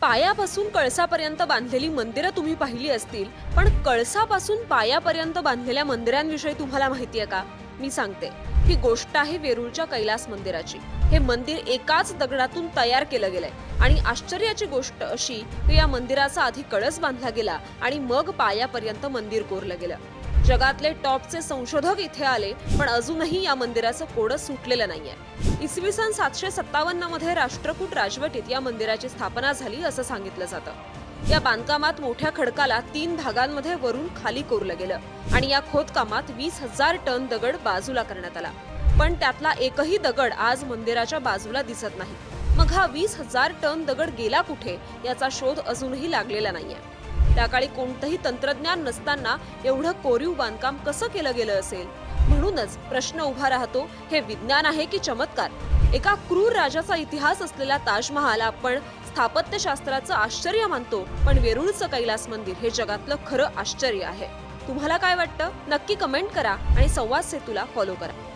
पायापासून कळसापर्यंत बांधलेली मंदिरं तुम्ही पाहिली असतील पण कळसापासून पायापर्यंत बांधलेल्या मंदिरांविषयी तुम्हाला माहिती आहे का? मी सांगते. ही गोष्ट आहे वेरूळच्या कैलास मंदिराची. हे मंदिर एकाच दगडातून तयार केलं गेलंय. आणि आश्चर्याची गोष्ट अशी की या मंदिराचा आधी कळस बांधला गेला आणि मग पायापर्यंत मंदिर कोरलं गेलं. जगातले टॉपचे संशोधक इथे आले पण अजूनही या मंदिराचं कोडं सुटलेलं नाहीये. इसवी सन सातशे सत्तावन्नमध्ये राष्ट्रकूट राजवटीत या मंदिराची स्थापना झाली असं सांगितलं जातं. या बांधकामात मोठ्या खडकाला तीन भागांमध्ये वरून खाली कोरलं गेलं आणि या खोदकामात वीस हजार टन दगड बाजूला करण्यात आला. पण त्यातला एकही दगड आज मंदिराच्या बाजूला दिसत नाही. मग हा वीस हजार टन दगड गेला कुठे? याचा शोध अजूनही लागलेला नाहीये. त्या काळी कोणतंही तंत्रज्ञान नसताना एवढं कोरीव बांधकाम कसं केलं गेलं असेल? म्हणूनच प्रश्न उभा राहतो हे विज्ञान आहे की चमत्कार? एका क्रूर राजाचा इतिहास असलेला ताजमहाल आपण स्थापत्यशास्त्राचं आश्चर्य मानतो पण वेरूळचं कैलास मंदिर हे जगातलं खरं आश्चर्य आहे. तुम्हाला काय वाटतं? नक्की कमेंट करा आणि संवाद सेतूला फॉलो करा.